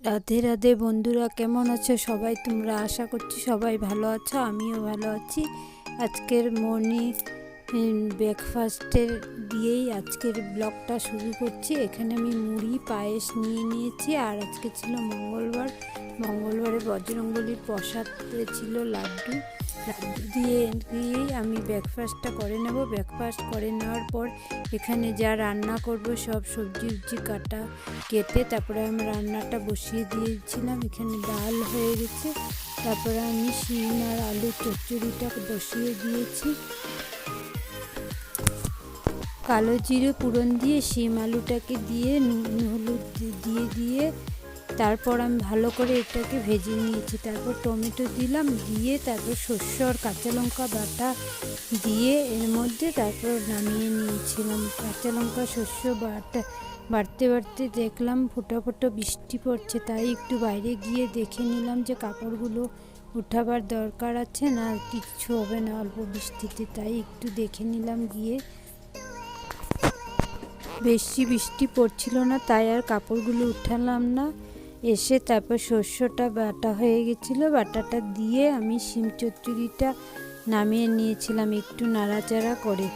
রাধে রাধে বন্ধুরা, কেমন আছো সবাই? তোমরা আশা করছি সবাই ভালো আছো, আমিও ভালো আছি। আজকের মর্নিং ব্রেকফাস্টের দিয়েই আজকের ব্লগটা শুরু করছি। এখানে আমি মুড়ি, পায়েস নিয়ে নিয়েছি আর আজকে ছিল মঙ্গলবার। মঙ্গলবারে বজরঙ্গলির প্রসাদ ছিল লাড্ডু। লাড্ডু দিয়ে, দিয়েই আমি ব্রেকফাস্টটা করে নেব। ব্রেকফাস্ট করে নেওয়ার পর এখানে যা রান্না করব সব সবজি উবজি কাটা, কেটে তারপরে আমি রান্নাটা বসিয়ে দিয়েছিলাম। এখানে ডাল হয়ে গেছে। তারপরে আমি শিম আর আলুর চচ্চড়িটা বসিয়ে দিয়েছি। কালো জিরে পুরন দিয়ে শিম আলুটাকে দিয়ে নুন, হলুদ দিয়ে দিয়ে তারপর আমি ভালো করে এটাকে ভেজে নিয়েছি। তারপর টমেটো দিলাম, দিয়ে তারপর শস্য আর কাঁচা লঙ্কা বাটা দিয়ে এর মধ্যে তারপর নামিয়ে নিয়েছিলাম। কাঁচা লঙ্কা শস্য বাটা, বাড়তে বাড়তে দেখলাম ফোটা ফোটা বৃষ্টি পড়ছে। তাই একটু বাইরে গিয়ে দেখে নিলাম যে কাপড়গুলো উঠাবার দরকার আছে না, কিচ্ছু হবে না অল্প বৃষ্টিতে। তাই একটু দেখে নিলাম গিয়ে বেশি বৃষ্টি পড়ছিল না, তাই আর কাপড়গুলো উঠালাম না। এসে তারপর শস্যটা বাটা হয়ে গেছিল। বাটাটা দিয়ে আমি শিম চচ্চড়িটা নামিয়ে নিয়েছিলাম একটু নাড়াচাড়া করে।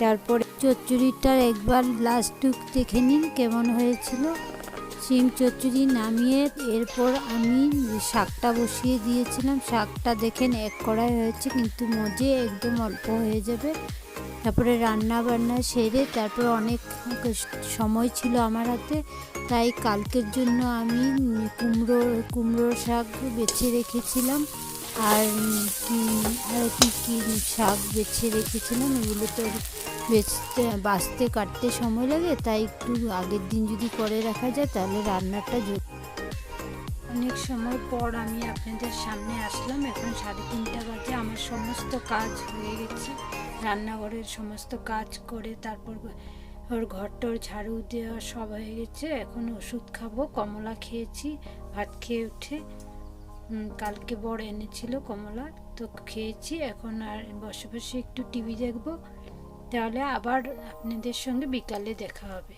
তারপরে চচ্চড়িটার একবার লাস্টুক দেখে নিন কেমন হয়েছিল। শিম চচ্চড়ি নামিয়ে এরপর আমি শাকটা বসিয়ে দিয়েছিলাম। শাকটা দেখেন এক কড়াই হয়েছে, কিন্তু মজে একদম অল্প হয়ে যাবে। তারপরে রান্না বান্না সেরে তারপর অনেক সময় ছিল আমার হাতে। তাই কালকের জন্য আমি কুমড়ো কুমড়ো শাক বেছে রেখেছিলাম আর আর কি, কী শাক বেছে রেখেছিলাম। এগুলো তো বেচতে, বাঁচতে, কাটতে সময় লাগে। তাই একটু আগের দিন যদি করে রাখা যায়, তাহলে রান্নাটা অনেক সময় পর আমি আপনাদের সামনে আসলাম। এখন সাড়ে তিনটা বাজে, আমার সমস্ত কাজ হয়ে গেছে। রান্নাঘরের সমস্ত কাজ করে তারপর ওর ঘরটর ঝাড়ু দেওয়া সব হয়ে গেছে। এখন ওষুধ খাব, কমলা খেয়েছি, ভাত খেয়ে উঠে কালকে বড় এনেছিল কমলা, তো খেয়েছি। এখন আর বসে বসে একটু টিভি দেখব, তাহলে আবার আপনাদের সঙ্গে বিকালে দেখা হবে।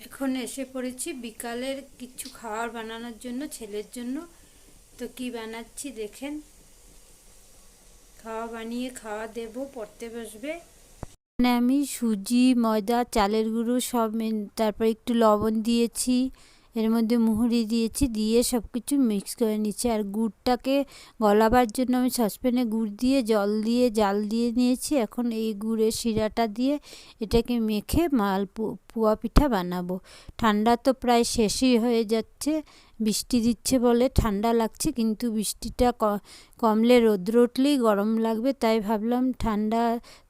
এখন এসে পড়েছি বিকালের কিছু খাবার বানানোর জন্য, ছেলের জন্য। তো কি বানাচ্ছি দেখেন। খাওয়া বানিয়ে খাওয়া দেব, পড়তে বসবে। আমি সুজি, ময়দা, চালের গুঁড়ো সব তারপর একটু লবণ দিয়েছি। এর মধ্যে মুহুরি দিয়েছি, দিয়ে সব কিছু মিক্স করে নিচ্ছি। আর গুড়টাকে গলাবার জন্য আমি সসপ্যানে গুড় দিয়ে, জল দিয়ে, জাল দিয়ে নিয়েছি। এখন এই গুড়ের শিরাটা দিয়ে এটাকে মেখে মাল পুয়া পিঠা বানাবো। ঠান্ডা তো প্রায় শেষই হয়ে যাচ্ছে, বৃষ্টি দিচ্ছে বলে ঠান্ডা লাগছে, কিন্তু বৃষ্টিটা কমলে রোদ্র উঠলেই গরম লাগবে। তাই ভাবলাম ঠান্ডা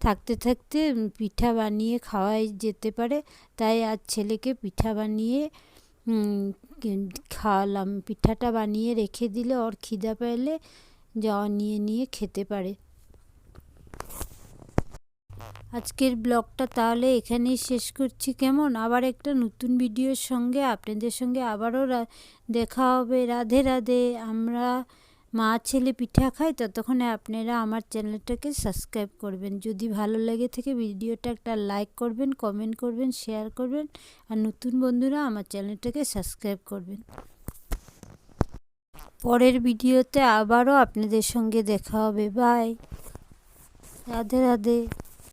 থাকতে থাকতে পিঠা বানিয়ে খাওয়াই যেতে পারে। তাই আজ ছেলেকে পিঠা বানিয়ে খাওয়ালাম। পিঠাটা বানিয়ে রেখে দিলে ওর খিদা পেলে যাওয়া নিয়ে নিয়ে খেতে পারে। আজকের ব্লগটা তাহলে এখানেই শেষ করছি। কেমন? আবার একটা নতুন ভিডিওর সঙ্গে আপনাদের সঙ্গে আবারও দেখা হবে। রাধে রাধে। আমরা মা ছেলে পিঠা খায়, ততক্ষণে আপনারা আমার চ্যানেলটাকে সাবস্ক্রাইব করবেন। যদি ভালো লেগে থেকে ভিডিওটা একটা লাইক করবেন, কমেন্ট করবেন, শেয়ার করবেন আর নতুন বন্ধুরা আমার চ্যানেলটাকে সাবস্ক্রাইব করবেন। পরের ভিডিওতে আবারও আপনাদের সঙ্গে দেখা হবে। বাই। রাধে রাধে।